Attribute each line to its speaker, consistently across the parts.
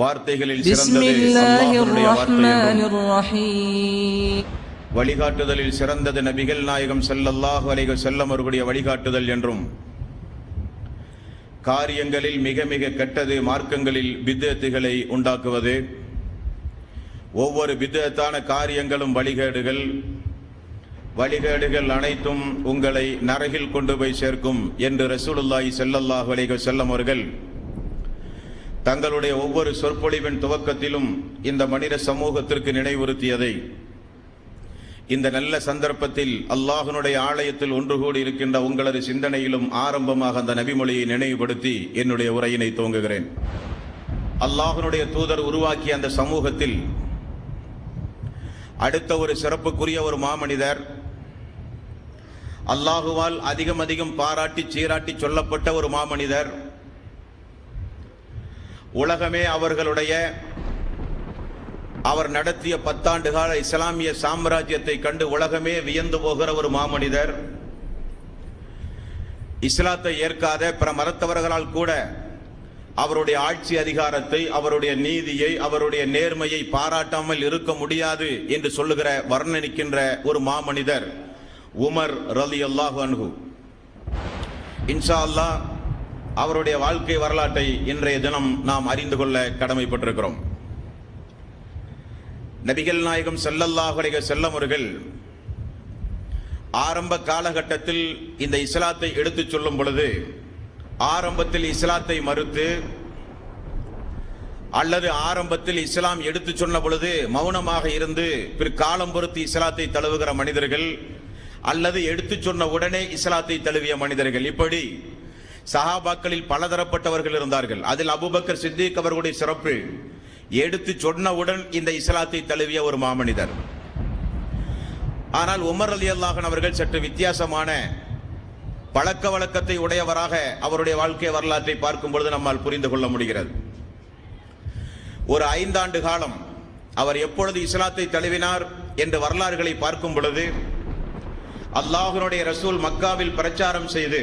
Speaker 1: வார்த்தைகளில் வழிகாட்டுதலில் சிறந்தது நபிகள் நாயகம் செல்லல்லாஹு அலைக செல்லம் அவர்களுடைய வழிகாட்டுதல் என்றும். காரியங்களில் மிக மிக கெட்டது மார்க்கங்களில் வித்தத்துகளை உண்டாக்குவது. ஒவ்வொரு வித்தத்தான காரியங்களும் வழிகேடுகள். வழிகேடுகள் அனைத்தும் உங்களை நரகில் கொண்டு போய் சேர்க்கும் என்று ரசூலுல்லாஹி செல்லல்லாஹு அலைக செல்லம் அவர்கள் தங்களுடைய ஒவ்வொரு சொற்பொழிவின் துவக்கத்திலும் இந்த மனித சமூகத்திற்கு நினைவுறுத்தியதை இந்த நல்ல சந்தர்ப்பத்தில் அல்லாஹனுடைய ஆலயத்தில் ஒன்று கூடி இருக்கின்ற உங்களது சிந்தனையிலும் ஆரம்பமாக அந்த நபிமொழியை நினைவுபடுத்தி என்னுடைய உரையினை துவங்குகிறேன். அல்லாஹனுடைய தூதர் உருவாக்கிய அந்த சமூகத்தில் அடுத்த ஒரு சிறப்புக்குரிய ஒரு மாமனிதர் அல்லாஹுவால் அதிகம் அதிகம் பாராட்டி சீராட்டி சொல்லப்பட்ட ஒரு மாமனிதர் உலகமே அவர்களுடைய அவர் நடத்திய பத்தாண்டு கால இஸ்லாமிய சாம்ராஜ்யத்தை கண்டு உலகமே வியந்து போகிற ஒரு மாமனிதர். இஸ்லாத்தை ஏற்காத பிற மதத்தவர்களால் கூட அவருடைய ஆட்சி அதிகாரத்தை அவருடைய நீதியை அவருடைய நேர்மையை பாராட்டாமல் இருக்க முடியாது என்று சொல்லுகிற வர்ணனிக்கின்ற ஒரு மாமனிதர் உமர் ரலி அல்லாஹு அன்ஹு. இன்ஷா அல்லாஹ் அவருடைய வாழ்க்கை வரலாற்றை இன்றைய தினம் நாம் அறிந்து கொள்ள கடமைப்பட்டிருக்கிறோம். நபிகள் நாயகம் செல்லல்லாஹுடைய அலைஹி ஆரம்ப காலகட்டத்தில் இந்த இஸ்லாத்தை எடுத்துச் சொல்லும் பொழுது ஆரம்பத்தில் இஸ்லாத்தை மறுத்து அல்லது ஆரம்பத்தில் இஸ்லாம் எடுத்துச் சொன்ன பொழுது மௌனமாக இருந்து பிற்காலம் பொறுத்து இஸ்லாத்தை தழுவுகிற மனிதர்கள் அல்லது எடுத்துச் சொன்ன உடனே இஸ்லாத்தை தழுவிய மனிதர்கள். இப்படி சஹாபாக்களில் பலதரப்பட்டவர்கள் இருந்தார்கள். அதில் அபூபக்கர் சித்திக் அவர்களுடைய சிறப்பு. எடுத்து சொன்னவுடன் இந்த இஸ்லாத்தை தழுவிய ஒரு மாமனிதர். ஆனால் உமர் அலி அல்லாஹன் அவர்கள் சற்று வித்தியாசமான பழக்க வழக்கத்தை உடையவராக அவருடைய வாழ்க்கை வரலாற்றை பார்க்கும் பொழுது நம்மால் புரிந்து கொள்ள முடிகிறது. ஒரு ஐந்தாண்டு காலம் அவர் எப்பொழுது இஸ்லாத்தை தழுவினார் என்று வரலாறுகளை பார்க்கும் பொழுது அல்லாஹனுடைய ரசூல் மக்காவில் பிரச்சாரம் செய்து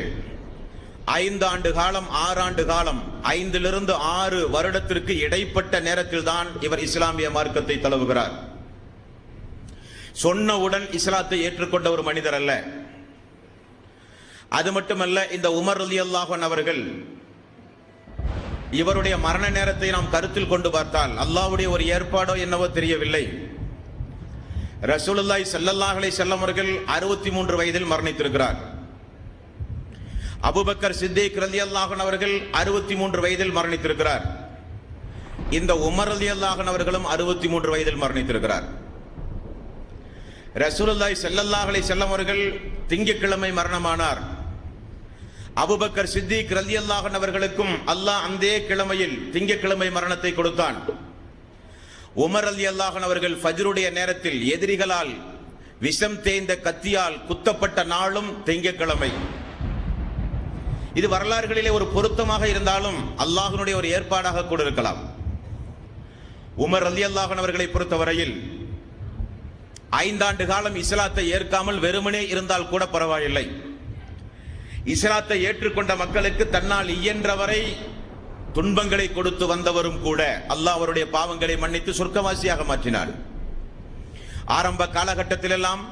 Speaker 1: ஐந்து ஆண்டு காலம் ஆறாண்டு காலம் ஐந்திலிருந்து ஆறு வருடத்திற்கு இடைப்பட்ட நேரத்தில் தான் இவர் இஸ்லாமிய மார்க்கத்தை தழுவுகிறார். சொன்னவுடன் இஸ்லாத்தை ஏற்றுக்கொண்ட ஒரு மனிதர் அல்ல. அது மட்டுமல்ல இந்த உமர் அலி அல்லாஹன் அவர்கள் இவருடைய மரண நேரத்தை நாம் கருத்தில் கொண்டு பார்த்தால் அல்லாஹ்வுடைய ஒரு ஏற்பாடோ என்னவோ தெரியவில்லை. ரசூலுல்லாய் செல்லல்லாஹலை செல்லமர்கள் அவர்கள் அறுபத்தி மூன்று வயதில் மரணித்திருக்கிறார். அபுபக்கர் சித்திக் அல்லாஹன் அவர்கள் அறுபத்தி மூன்று வயதில் மரணித்திருக்கிறார். இந்த உமர் அல்லாஹன் அவர்களும் அறுபத்தி மூன்று வயதில் மரணித்திருக்கிறார். ரசூலுல்லாய் ஸல்லல்லாஹு அலைஹி வஸல்லம் அவர்கள் திங்கட்கிழமை மரணமானார். அபுபக்கர் சித்திக் அல்லாஹன் அவர்களுக்கும் அல்லாஹ் அந்த கிழமையில் திங்கட்கிழமை மரணத்தை கொடுத்தான். உமர் அலி அல்லாஹன் அவர்கள் ஃபஜ்ருடைய நேரத்தில் எதிரிகளால் விஷம் தேய்ந்த கத்தியால் குத்தப்பட்ட நாளும் திங்கட்கிழமை. இது வரலாறுகளிலே ஒரு பொருத்தமாக இருந்தாலும் அல்லாஹனுடைய ஒரு ஏற்பாடாக கூட இருக்கலாம். உமர் அலி அல்லாஹன் அவர்களை பொறுத்தவரையில் ஐந்தாண்டு காலம் இஸ்லாத்தை ஏற்காமல் வெறுமனே இருந்தால் கூட பரவாயில்லை. இஸ்லாத்தை ஏற்றுக்கொண்ட மக்களுக்கு தன்னால் இயன்றவரை துன்பங்களை கொடுத்து வந்தவரும் கூட அல்லாஹ் அவருடைய பாவங்களை மன்னித்து சொர்க்கவாசியாக மாற்றினார். ஆரம்ப காலகட்டத்திலெல்லாம்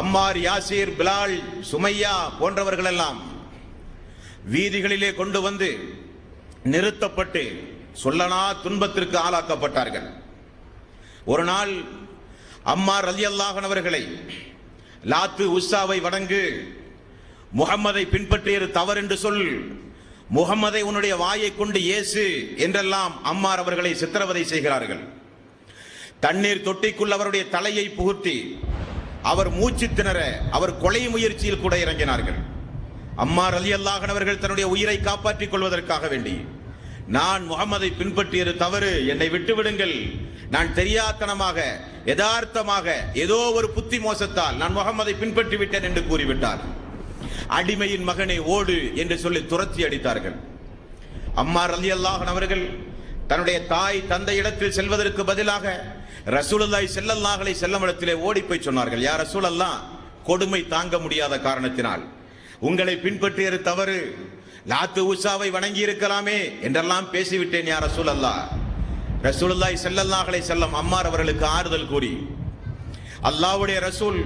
Speaker 1: அம்மார் யாசீர் பிலால் சுமையா போன்றவர்கள் எல்லாம் வீதிகளிலே கொண்டு வந்து நிறுத்தப்பட்டு சொல்லனா துன்பத்திற்கு ஆளாக்கப்பட்டார்கள். ஒரு நாள் அம்மார் அலி அல்லாஹன் அவர்களை லாத்து உஸ்ஸாவை வணங்கு முகம்மதை பின்பற்றியது என்று சொல் முகம்மதை உன்னுடைய வாயை கொண்டு இயேசு என்றெல்லாம் அம்மார் அவர்களை சித்திரவதை செய்கிறார்கள். தண்ணீர் தொட்டிக்குள் அவருடைய தலையை புகுத்தி அவர் மூச்சு திணற அவர் கொலை முயற்சியில் கூட இறங்கினார்கள். அம்மார் அலி அல்லாஹன் அவர்கள் தன்னுடைய உயிரை காப்பாற்றிக் கொள்வதற்காக வேண்டி. நான் முகம்மதை பின்பற்றியது தவறு. என்னை விட்டு விடுங்கள் நான் தெரியாத்தனமாக யதார்த்தமாக ஏதோ ஒரு புத்தி மோசத்தால் நான் முகம்மதை பின்பற்றி விட்டேன் என்று கூறிவிட்டார். அடிமையின் மகனை ஓடு என்று சொல்லி துரத்தி அடித்தார்கள். அம்மார் அலி அல்லாஹன் அவர்கள் தன்னுடைய தாய் தந்தை இடத்தில் செல்வதற்கு பதிலாக ரசூலல்லாய் செல்லல்லாஹலை அலைஹி வஸல்லம் இடத்திலே ஓடி போய் சொன்னார்கள் யார் ரசூலல்லாம் கொடுமை தாங்க முடியாத காரணத்தினால். உங்களை பின்பற்றியது தவறு. லாத்து உஷாவை வணங்கி இருக்கலாமே என்றெல்லாம் பேசிவிட்டேன் யார் ரசூல் அல்லா ரசூலுல்லாஹி ஸல்லல்லாஹு அலைஹி வஸல்லம் அம்மார் அவர்களுக்கு ஆறுதல் கூறி. அல்லாஹ்வுடைய ரசூல்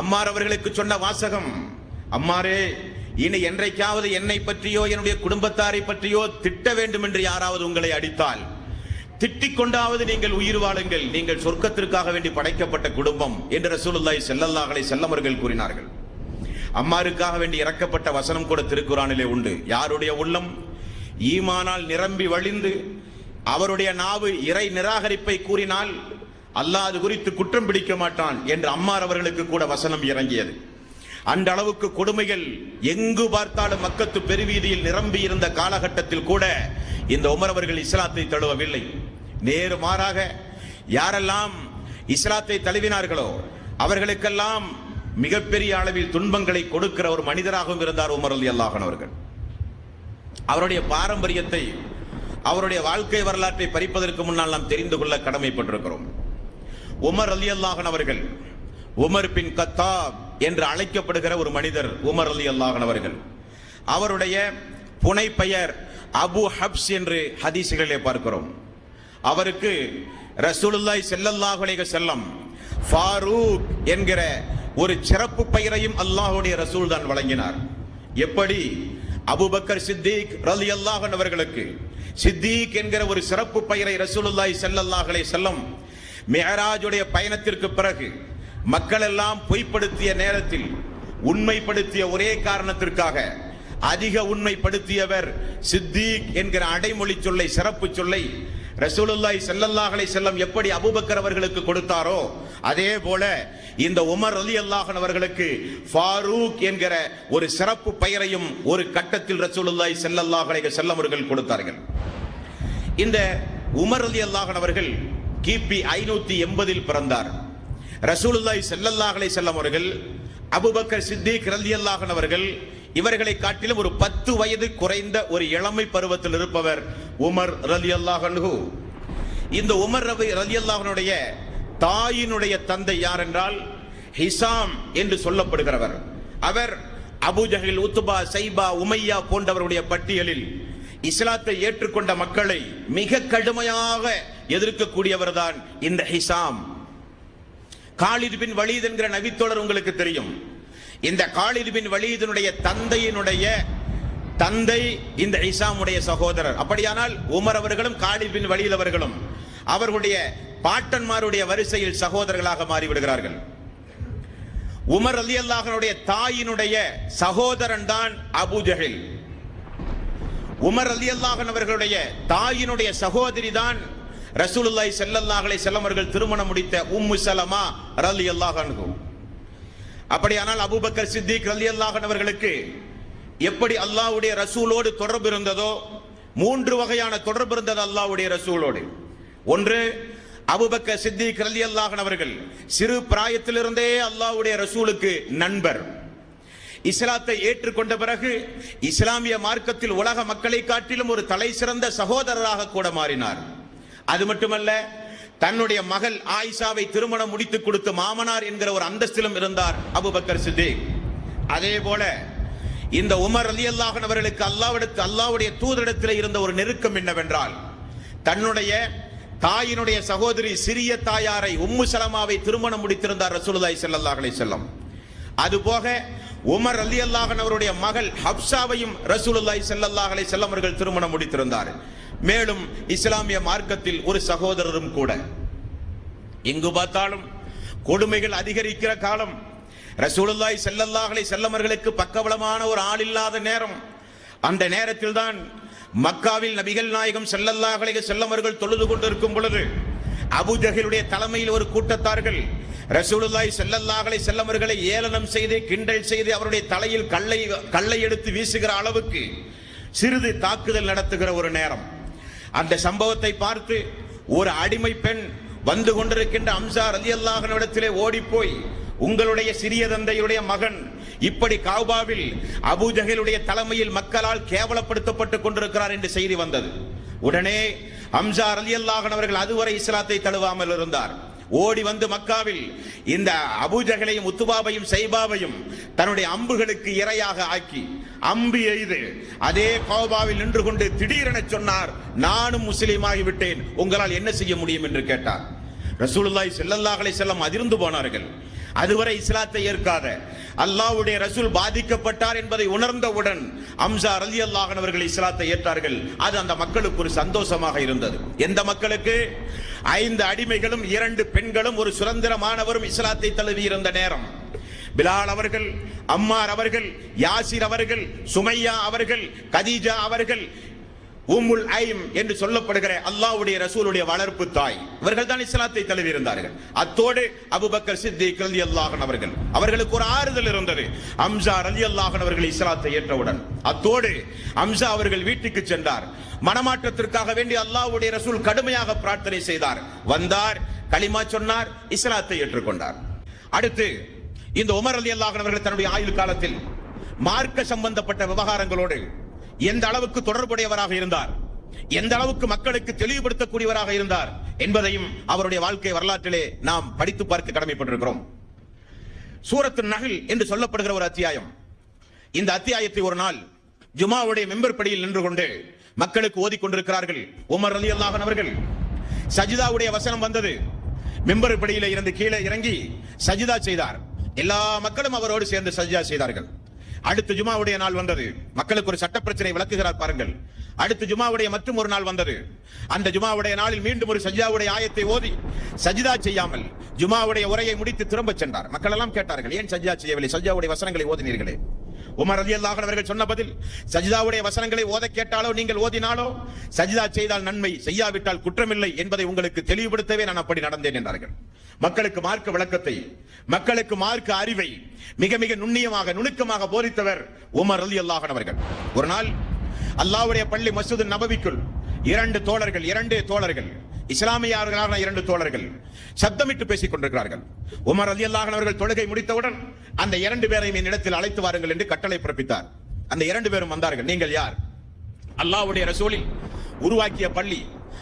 Speaker 1: அம்மார் அவர்களுக்கு சொன்ன வாசகம் அம்மாரே இனி என்றைக்காவது என்னை பற்றியோ என்னுடைய குடும்பத்தாரை பற்றியோ திட்ட வேண்டும் என்று யாராவது உங்களை அடித்தால் திட்டிக் கொண்டாவது நீங்கள் உயிர் வாழுங்கள் நீங்கள் சொர்க்கத்திற்காக வேண்டி படைக்கப்பட்ட குடும்பம் என்று ரசூலுல்லாஹி செல்லல்லாஹலை செல்லமர்கள் கூறினார்கள். அம்மாருக்காக வேண்டி இறக்கப்பட்ட வசனம் கூட திருக்குறானிலே உண்டு. யாருடைய உள்ளம் ஈமானால் நிரம்பி வழிந்து அவருடைய நாவு இறை நிராகரிப்பை கூறினால் அல்லாஹ் அது குறித்து குற்றம் பிடிக்க மாட்டான் என்று அம்மார் அவர்களுக்கு கூட வசனம் இறங்கியது. அந்த அளவுக்கு கொடுமைகள் எங்கு பார்த்தாலும் மக்கத்து பெருவீதியில் நிரம்பி இருந்த காலகட்டத்தில் கூட இந்த உமர் அவர்கள் இஸ்லாத்தை தழுவவில்லை. நேரு மாறாக யாரெல்லாம் இஸ்லாத்தை தழுவினார்களோ அவர்களுக்கெல்லாம் மிகப்பெரிய அளவில் துன்பங்களை கொடுக்கிற ஒரு மனிதராகவும் இருந்தார் உமர் அலி அல்லாஹன் அவர்கள். அவருடைய பாரம்பரியத்தை அவருடைய வாழ்க்கை வரலாற்றை பறிப்பதற்கு முன்னால் நாம் தெரிந்து கொள்ள கடமைப்பட்டிருக்கிறோம். உமர் அலி அல்லாஹன் அவர்கள் உமர் பின் கத்தாப் என்று அழைக்கப்படுகிற ஒரு மனிதர் உமர் அலி அல்லாஹன் அவர்கள். அவருடைய புனை பெயர் அபு ஹப்ஸ் என்று ஹதீசுகளிலே பார்க்கிறோம். அவருக்கு ரசூலுல்லாய் செல்லல்லாஹுலேக செல்லம் ஃபாரூக் என்கிற ஒரு சிறப்பு பெயரையும் அல்லாஹுடைய ரசூல் தான் வழங்கினார். எப்படி? அபுபக்கர் சித்திக் ரலி அல்லாஹன் அவர்களுக்கு. சித்திக் என்கிற ஒரு சிறப்பு பெயரை ரசூலுல்லாய் ஸல்லல்லாஹு அலைஹி வஸல்லம் பயணத்திற்கு பிறகு மக்கள் எல்லாம் பொய்ப்படுத்திய நேரத்தில் உண்மைப்படுத்திய ஒரே காரணத்திற்காக அதிக உண்மைப்படுத்தியவர் சித்தீக் என்கிற அடைமொழி சொல்லை சிறப்பு சொல்லை ரசூலுல்லாய் செல்லல்லாஹலை செல்லம் எப்படி அபூபக்கர் அவர்களுக்கு கொடுத்தாரோ அதே போல இந்த உமர் அலி அல்லாஹன் அவர்களுக்கு ஃபாரூக் என்கிற ஒரு சிறப்பு பெயரையும் ஒரு கட்டத்தில் ரசூலுல்லாய் செல்லல்லாஹலை செல்லம் அவர்கள் கொடுத்தார்கள். இந்த உமர் அலி அல்லாஹன் அவர்கள் கிபி ஐநூத்தி எண்பதில் பிறந்தார். ரசூலுல்லாய் செல்லல்லாஹலை செல்லம் அவர்கள் அபூபக்கர் சித்திக் ரலி அல்லாஹன் அவர்கள் இவர்களை காட்டிலும் ஒரு பத்து வயது குறைந்த ஒரு இளமை பருவத்தில் இருப்பவர் உமர் ரலியல்லாஹு அன்ஹு. இந்த உமர் ரவி ரலியல்லாஹனுடைய தாயினுடைய தந்தை யார் என்றால் ஹிசாம் என்று சொல்லப்படுகிறவர். அவர் அபுஜஹில் உத்துபா சைபா உமையா போன்றவருடைய பட்டியலில் இஸ்லாத்தை ஏற்றுக்கொண்ட மக்களை மிக கடுமையாக எதிர்க்கக்கூடியவர் தான் இந்த ஹிசாம். காலித் பின் வலீத் என்கிற நபித்தோழர் உங்களுக்கு தெரியும். இந்த காலிதுபின் வலியுதனுடைய தந்தையினுடைய தந்தை இந்த இசாமுடைய சகோதரர். அப்படியானால் உமர் அவர்களும் காலித் பின் அவர்களும் அவர்களுடைய பாட்டன்மாருடைய வரிசையில் சகோதரர்களாக மாறிவிடுகிறார்கள். உமர் அலி அல்லாஹனுடைய தாயினுடைய சகோதரன் தான் அபு ஜஹில். உமர் அலி அல்லாஹன் அவர்களுடைய தாயினுடைய சகோதரி தான் ரசூலுல்லாய் செல்லல்லாஹலை அலைஹி திருமணம் முடித்த உம்மு சலமா ரலி அன்ஹு. அப்படியானால் அபூபக்கர் சித்திக் ரலியல்லாஹு அவர்களுக்கு எப்படி அல்லாவுடைய ரசூலோடு தொடர்பு இருந்ததோ மூன்று வகையான தொடர்பு இருந்தது அல்லாவுடைய ரசூலோடு. ஒன்று அபூபக்கர் சித்திக் ரலியல்லாஹு அல்லாஹன் அவர்கள் சிறு பிராயத்திலிருந்தே அல்லாவுடைய ரசூலுக்கு நண்பர். இஸ்லாத்தை ஏற்றுக்கொண்ட பிறகு இஸ்லாமிய மார்க்கத்தில் உலக மக்களை காட்டிலும் ஒரு தலை சிறந்த சகோதரராக கூட மாறினார். அது மட்டுமல்ல தன்னுடைய மகள் ஆயிஷாவை திருமணம் முடித்து கொடுத்து மாமனார் என்கிற ஒரு அந்தஸ்திலும் இருந்தார் அபுபக்கர் சித்திக். அதே போல இந்த உமர் அலி அல்லாஹன் அவர்களுக்கு அல்லாவிடத்து அல்லாவுடைய தூதரிடத்தில் இருந்த ஒரு நெருக்கம் என்னவென்றால் தன்னுடைய தாயினுடைய சகோதரி சிறிய தாயாரை உம்மு சலமாவை திருமணம் முடித்திருந்தார் ரசூலுல்லாய் செல்லல்லாஹ் அலைஹி செல்லம் அதுபோக உமர் அலி அல்லாஹன் அவருடைய மகள் ஹப்சாவையும் ரசூலுல்லாய் செல்லல்லாஹ் அலைஹி செல்லம் அவர்கள் திருமணம் முடித்திருந்தார். மேலும் இஸ்லாமிய மார்க்கத்தில் ஒரு சகோதரரும் கூட. எங்கு பார்த்தாலும் கொடுமைகள் அதிகரிக்கிற காலம். ரசூலுல்லாய் செல்லல்லாஹலை செல்லமர்களுக்கு பக்கபலமான ஒரு ஆள் இல்லாத நேரம். அந்த நேரத்தில் தான் மக்காவில் நபிகள் நாயகம் செல்லல்லாஹலை செல்லமர்கள் தொழுது கொண்டிருக்கும் பொழுது அபூ தலைமையில் ஒரு கூட்டத்தார்கள் ரசூலுல்லாய் செல்லல்லாஹலை செல்லமர்களை ஏளனம் செய்து கிண்டல் செய்து அவருடைய தலையில் கல்லை கல்லை எடுத்து வீசுகிற அளவுக்கு சிறிது தாக்குதல் நடத்துகிற ஒரு நேரம். அந்த சம்பவத்தை பார்த்து ஒரு அடிமை பெண் வந்து கொண்டிருக்கின்ற அம்சார் அலி அல்லாஹனிடத்திலே ஓடி போய் உங்களுடைய சிறிய தந்தையுடைய மகன் இப்படி காபாவில் அபூஜஹலுடைய தலைமையில் மக்களால் கேவலப்படுத்தப்பட்டுக் கொண்டிருக்கிறார் என்று செய்தி வந்தது. உடனே அம்சார் அலி அல்லாஹன் அவர்கள் அதுவரை இஸ்லாத்தை தழுவாமல் இருந்தார். ஓடி வந்து மக்காவில் இந்த அபுஜகளையும் உத்துபாவையும் சைபாவையும் தன்னுடைய அம்புகளுக்கு இரையாக ஆக்கி அம்பு எய்து அதே கோபாவில் நின்று கொண்டு திடீரென சொன்னார் நானும் முஸ்லீமாகி விட்டேன் உங்களால் என்ன செய்ய முடியும்? என்று கேட்டார். ரசூலுல்லாய் ஸல்லல்லாஹு செல்லம் அதிர்ந்து போனார்கள். அதுவரை இஸ்லாத்தை ஏற்காத. அல்லாவுடைய ரசூல் பாதிக்கப்பட்டார் என்பதை உணர்ந்தவுடன் அம்சா ரலியல்லாஹு அல்லாஹன் அவர்கள் இஸ்லாத்தை ஏற்றார்கள். அது அந்த மக்களுக்கு ஒரு சந்தோஷமாக இருந்தது. எந்த மக்களுக்கு? ஐந்து அடிமைகளும் இரண்டு பெண்களும் ஒரு சுதந்திரமானவரும் இஸ்லாத்தை தழுவி இருந்த நேரம். பிலால் அவர்கள் அம்மார் அவர்கள் யாசிர் அவர்கள் சுமையா அவர்கள் கதீஜா அவர்கள் உம்முல் ஐம் என்று சொல்லப்படுகிற அல்லாஹ்வுடைய ரசூலுடைய வளர்ப்பு தாய். இவர்கள் தான் இஸ்லாத்தை தழுவி இருந்தார்கள் அத்தோடு அபுபக்கர் சித்திக் அலி அல்லாஹன் அவர்கள். அவர்களுக்கு ஒரு ஆறுதல் இருந்தது. அம்சா அலி அல்லாஹன் அவர்கள் இஸ்லாத்தை ஏற்றவுடன். அத்தோடு அம்சா அவர்கள் வீட்டுக்கு சென்றார். மனமாற்றத்திற்காக வேண்டி அல்லாவுடைய ரசூல் கடுமையாக பிரார்த்தனை செய்தார். வந்தார் களிமா சொன்னார் இஸ்லாத்தை ஏற்றுக்கொண்டார். அடுத்து இந்த உமர் அலி அல்லாஹன் அவர்கள் தன்னுடைய ஆயுள் காலத்தில் மார்க்க சம்பந்தப்பட்ட விவகாரங்களோடு எந்த அளவுக்கு தொடர்புடையவராக இருந்தார்? எந்த அளவுக்கு மக்களுக்கு தெளிவுபடுத்தக்கூடியவராக இருந்தார்? என்பதையும் அவருடைய வாழ்க்கை வரலாற்றிலே நாம் படித்து பார்க்க கடமைப்பட்டிருக்கிறோம். சூரத்து நகல் என்று சொல்லப்படுகிற ஒரு அத்தியாயம். இந்த அத்தியாயத்தை ஒரு நாள் ஜுமாவுடைய மெம்பர் படியில் நின்று கொண்டு மக்களுக்கு ஓதிக் கொண்டிருக்கிறார்கள். உமர் அலி அவர்கள். சஜிதாவுடைய வசனம் வந்தது. மெம்பர் படியில இருந்து கீழே இறங்கி சஜிதா செய்தார். எல்லா மக்களும் அவரோடு சேர்ந்து சஜிதா செய்தார்கள். அடுத்து ஜுமாவுடைய நாள் வந்தது. மக்களுக்கு ஒரு சட்ட பிரச்சனை விளக்குகிறார் பாருங்கள். அடுத்து ஜுமாவுடைய மற்றும் ஒரு நாள் வந்தது. அந்த ஜுமாவுடைய நாளில் மீண்டும் ஒரு சஜிதாவுடைய ஆயத்தை ஓதி சஜிதா செய்யாமல் ஜுமாவுடைய உரையை முடித்து திரும்ப சென்றார். மக்கள் எல்லாம் கேட்டார்கள் ஏன் சஜிதா செய்யவில்லை? சஜிதாவுடைய வசனங்களை ஓதினீர்களே. உமர் ரதி அவர்கள் சொன்ன பதில் சஜிதாவுடைய வசனங்களை ஓத கேட்டாலோ நீங்கள் ஓதினாலோ சஜிதா செய்தால் நன்மை செய்யாவிட்டால் குற்றமில்லை என்பதை உங்களுக்கு தெளிவுபடுத்தவே நான் அப்படி நடந்தேன் என்றார்கள். மக்களுக்கு மார்க்க விளக்கத்தை மக்களுக்கு மார்க்க அறிவை மிக மிக நுண்ணியமாக நுணுக்கமாக போதித்தவர் உமர் ரலி அவர்கள். ஒரு நாள் அல்லாவுடைய பள்ளி மசூது நபவிக்குள் இரண்டு தோழர்கள் இரண்டு தோழர்கள் இஸ்லாமியார்களான இரண்டு தோழர்கள் சப்தமிட்டு பேசிக் கொண்டிருக்கிறார்கள். உமர் அலி அல்லாஹன் அவர்கள் தொழுகை முடித்தவுடன் அந்த இரண்டு பேரையும் என்னிடத்தில் அழைத்து வாருங்கள் என்று கட்டளை பிறப்பித்தார். அந்த இரண்டு பேரும் வந்தார்கள். நீங்கள் யார்? அல்லாவுடைய ரசூலில் உருவாக்கிய பள்ளி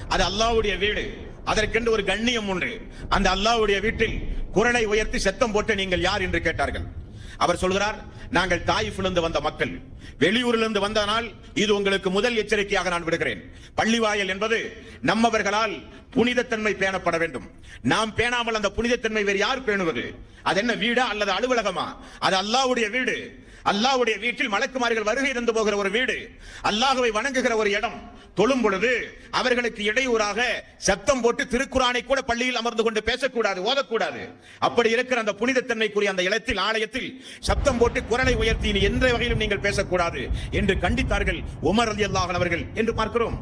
Speaker 1: அது அல்லாவுடைய வீடு அதற்கென்று ஒரு கண்ணியம் உண்டு. அந்த அல்லாவுடைய வீட்டில் குரலை உயர்த்தி சத்தம் போட்டு நீங்கள் யார் என்று கேட்டார்கள். அவர் சொல்கிறார் நாங்கள் தாயிஃபிலிருந்து வந்த மக்கள். வெளியூரிலிருந்து வந்தனால் இது உங்களுக்கு முதல் எச்சரிக்கையாக நான் விடுகிறேன். பள்ளிவாயல் என்பது நம்மவர்களால் புனிதத்தன்மை பேணப்பட வேண்டும். நாம் பேணாமல் அந்த புனிதத்தன்மை வேறு யார் பேணுவது? அது என்ன வீடா அல்லது அலுவலகமா? அது அல்லாவுடைய வீடு. அல்லாஹ்வுடைய வீட்டில் மலக்குமார்கள் வருகை இருந்து போகிற ஒரு வீடு. அல்லாஹுவை வணங்குகிற ஒரு இடம். தொழும் பொழுது அவர்களுக்கு இடையூறாக சத்தம் போட்டு திருக்குறானை கூட பள்ளியில் அமர்ந்து கொண்டு பேசக்கூடாது ஓதக்கூடாது. அப்படி இருக்கிற அந்த புனிதத்தன்மைக்குரிய அந்த இடத்தில் ஆலயத்தில் சத்தம் போட்டு குரலை உயர்த்தி எந்த வகையிலும் நீங்கள் பேசக்கூடாது என்று கண்டித்தார்கள் உமர் அலி அவர்கள் என்று பார்க்கிறோம்.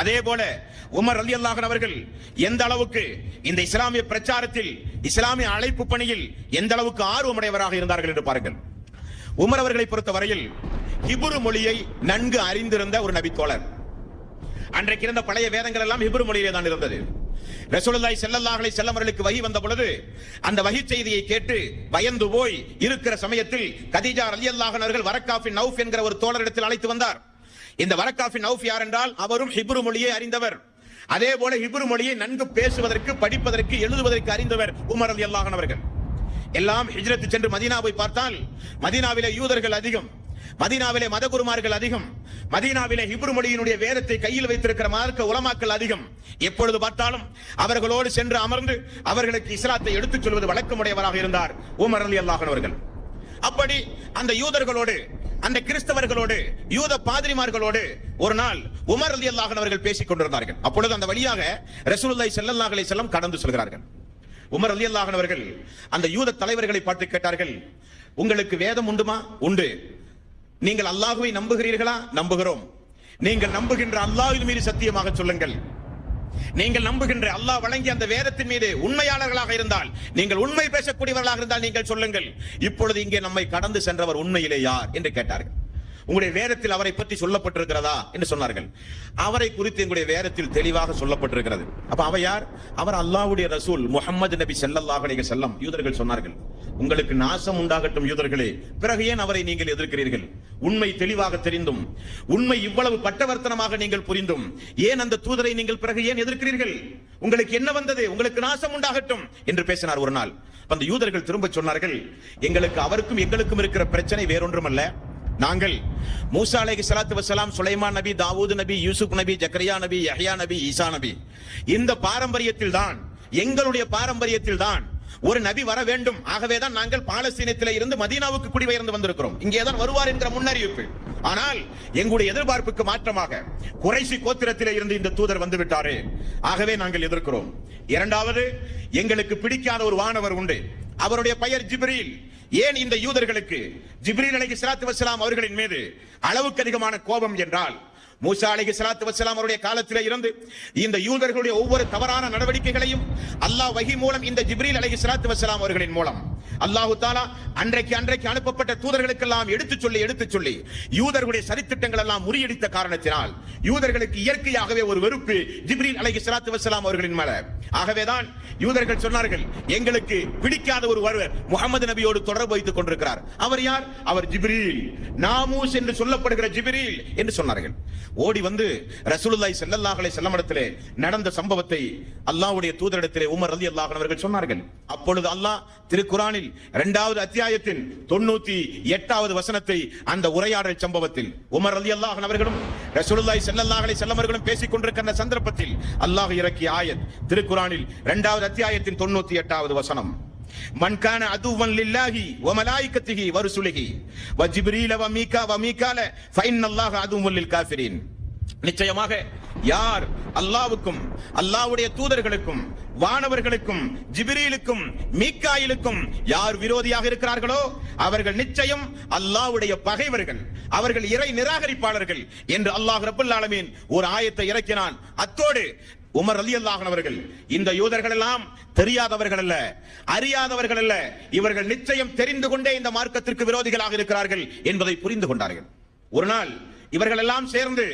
Speaker 1: அதே போல உமர் அலி அவர்கள் எந்த அளவுக்கு இந்த இஸ்லாமிய பிரச்சாரத்தில் இஸ்லாமிய அழைப்பு பணியில் எந்த அளவுக்கு ஆர்வமுடையவராக இருந்தார்கள் என்று பாருங்கள். உமர் அவர்களை பொறுத்தவரையில் ஹிபுரு மொழியை நன்கு அறிந்திருந்த ஒரு நபித்தோழர். அன்றைக்கு இருந்த பழைய வேதங்கள் எல்லாம் ஹிப்ரு மொழியிலே தான் இருந்தது. ரசூலுல்லாஹி செல்லல்லாஹலை அலைஹி வகி வந்த பொழுது அந்த வகி செய்தியை கேட்டு பயந்து போய் இருக்கிற சமயத்தில் கதீஜா அலி அன்ஹா அவர்கள் வரக்காஃபின் நௌஃப் என்கிற ஒரு தோழரிடத்தில் அழைத்து வந்தார். இந்த வரக்காஃபின் நௌஃப் யார் என்றால் அவரும் ஹிப்ரு மொழியை அறிந்தவர். அதே போல ஹிப்ரு மொழியை நன்கு பேசுவதற்கு படிப்பதற்கு எழுதுவதற்கு அறிந்தவர் உமர் அலி அல்லாஹன் அவர்கள். எல்லாம் ஹிஜ்ரத்து சென்று மதீனாவை பார்த்தால் மதீனாவில யூதர்கள் அதிகம். மதீனாவிலே மதகுருமார்கள் அதிகம். மதீனாவிலே ஹிப்ரு மொழியினுடைய வேதத்தை கையில் வைத்திருக்கிற மார்க்க உலமாக்கள் அதிகம். எப்பொழுது பார்த்தாலும் அவர்களோடு சென்று அமர்ந்து அவர்களுக்கு இஸ்லாத்தை எடுத்துச் சொல்வது வழக்கமுடையவராக இருந்தார் உமர் அலி அல்லாஹன் அவர்கள். அப்படி அந்த யூதர்களோடு அந்த கிறிஸ்தவர்களோடு யூத பாதிரிமார்களோடு ஒரு நாள் உமர் அலி அல்லாஹன் அவர்கள் பேசிக் கொண்டிருந்தார்கள். அப்பொழுது அந்த வழியாக ரசூலுல்லாஹி ஸல்லல்லாஹு அலைஹி வஸல்லம் கடந்து செல்கிறார்கள். உமர் அலி அல்லாஹன் அவர்கள் அந்த யூத தலைவர்களை பார்த்து கேட்டார்கள் உங்களுக்கு வேதம் உண்டுமா? உண்டு. நீங்கள் அல்லாஹுவை நம்புகிறீர்களா? நம்புகிறோம். நீங்கள் நம்புகின்ற அல்லாஹின் மீது சத்தியமாக சொல்லுங்கள். நீங்கள் நம்புகின்ற அல்லாஹ் வழங்கிய அந்த வேதத்தின் மீது உண்மையாளர்களாக இருந்தால் நீங்கள் உண்மை பேசக்கூடியவர்களாக இருந்தால் நீங்கள் சொல்லுங்கள். இப்பொழுது இங்கே நம்மை கடந்து சென்றவர் உண்மையிலே யார்? என்று கேட்டார்கள். உங்களுடைய வேதத்தில் அவரை பற்றி சொல்லப்பட்டிருக்கிறதா என்று சொன்னார்கள். அவரை குறித்து எங்களுடைய வேதத்தில் தெளிவாக சொல்லப்பட்டிருக்கிறது. அப்ப அவர் யார்? அவர் அல்லாவுடைய ரசூல் முஹம்மது நபி ஸல்லல்லாஹு செல்லம் யூதர்கள் சொன்னார்கள். உங்களுக்கு நாசம் உண்டாகட்டும் யூதர்களே பிறகு ஏன் அவரை நீங்கள் எதிர்க்கிறீர்கள்? உண்மை தெளிவாக தெரிந்தும் உண்மை இவ்வளவு பட்டவர்த்தனமாக நீங்கள் புரிந்தும் ஏன் அந்த தூதரை நீங்கள் பிறகு ஏன் எதிர்க்கிறீர்கள்? உங்களுக்கு என்ன வந்தது? உங்களுக்கு நாசம் உண்டாகட்டும் என்று பேசினார் ஒரு நாள். அந்த யூதர்கள் திரும்ப சொன்னார்கள் எங்களுக்கு அவருக்கும் எங்களுக்கும் இருக்கிற பிரச்சனை வேறொன்றுமல்ல. நாங்கள் மூசா அலைஹி சலாத்து வசலாம் சுலைமான் நபி தாவூது நபி யூசுப் நபி ஜக்கரியா நபி யஹ்யா நபி ஈசா நபி. இந்த பாரம்பரியத்தில் தான் எங்களுடைய பாரம்பரியத்தில் தான் ஒரு நபி வர வேண்டும். ஆகவே தான் நாங்கள் பாலஸ்தீனத்திலே இருந்து மதீனாவுக்கு குடிபெயர்ந்து வந்திருக்கிறோம். இங்கே தான் வருவார் என்கிற முன்னறிவிப்பு. ஆனால் எங்களுடைய எதிர்பார்ப்புக்கு மாற்றமாக குறைசி கோத்திரத்திலே இருந்து இந்த தூதர் வந்து விட்டாரே. ஆகவே நாங்கள் எதிர்க்கிறோம். இரண்டாவது எங்களுக்கு பிடிக்காத ஒரு வானவர் உண்டு. அவருடைய பெயர் ஜிப்ரீல். ஏன் இந்த யூதர்களுக்கு ஜிப்ரீல் அலைஹி ஸலாத்து வஸலாம் அவர்களின் மீது அளவுக்கு அதிகமான கோபம் என்றால் மூசா அலைஹி சலாத்து வசலாம் அவருடைய காலத்திலே இருந்து இந்த யூதர்களுடைய ஒவ்வொரு தவறான நடவடிக்கைகளையும் அல்லாஹ் வகி மூலம் இந்த ஜிப்ரீல் அலைஹி சலாத்து வசலாம் அவர்களின் மூலம் அல்லாஹு தாலா அன்றைக்கு அன்றைக்கு அனுப்பப்பட்ட தூதர்களுக்கெல்லாம் எடுத்துச் சொல்லி எடுத்துச் சொல்லி யூதர்களுடைய சரித்திட்டங்கள் எல்லாம் முறியடித்த காரணத்தினால் யூதர்களுக்கு இயற்கையாகவே ஒரு வெறுப்பு ஜிப்ரீல் அலைஹி சலாத்து வசலாம் அவர்களின் மேல. ஆகவேதான் யூதர்கள் சொன்னார்கள் எங்களுக்கு பிடிக்காத ஒரு ஒருவர் முகமது நபியோடு தொடர்பு வைத்துக் கொண்டிருக்கிறார். அவர் யார்? அவர் ஜிப்ரீல். நாமூஸ் என்று சொல்லப்படுகிற ஜிப்ரீல் என்று சொன்னார்கள். ஓடி வந்து ரசூலுல்லாய் செல்லல்லாஹலை செல்லமடத்திலே நடந்த சம்பவத்தை அல்லாஹ்வுடைய தூதரிடத்திலே உமர் ரலியல்லாஹு அவர்கள் சொன்னார்கள். அப்பொழுது அல்லாஹ் திருக்குரானில் இரண்டாவது அத்தியாயத்தின் தொண்ணூத்தி எட்டாவது வசனத்தை அந்த உரையாடல் சம்பவத்தில் உமர் ரலியல்லாஹு அவர்களும் ரசூலுல்லாய் செல்லல்லாஹலை செல்லமர்களும் அவர்களும் பேசிக் கொண்டிருக்கிற சந்தர்ப்பத்தில் அல்லாஹ் இறக்கிய ஆயத் திருக்குரானில் இரண்டாவது அத்தியாயத்தின் தொண்ணூத்தி எட்டாவது வசனம். மன் கான அதுவன் லில்லாஹி வ மலாயிகத்திஹி வ ருசுலிஹி வ ஜிப்ரீல வ மீகா வ மீகால ஃபைன்னல்லாஹ அதுவன் லில் காஃபிரின் நிச்சயமாக யார் அல்லாவுக்கும் அல்லாவுடைய தூதர்களுக்கும் வானவர்களுக்கும் ஜிப்ரீலுக்கும் மீக்காயிலுக்கும் யார் விரோதியாக இருக்கிறார்களோ அவர்கள் நிச்சயம் அல்லாவுடைய பகைவர்கள் அவர்கள் இறை நிராகரிப்பாளர்கள் என்று அல்லாஹ் ரப்பல் ஆலமீன் ஒரு ஆயத்தை இறக்கினான். அத்தோடு உமர் அலி அவர்கள் இந்த யூதர்கள் எல்லாம் தெரியாதவர்கள் அல்ல அறியாதவர்கள் அல்ல. இவர்கள் நிச்சயம் தெரிந்து கொண்டே இந்த மார்க்கத்திற்கு விரோதிகளாக இருக்கிறார்கள் என்பதை புரிந்து கொண்டார்கள். ஒரு நாள் இவர்கள் எல்லாம் சேர்ந்து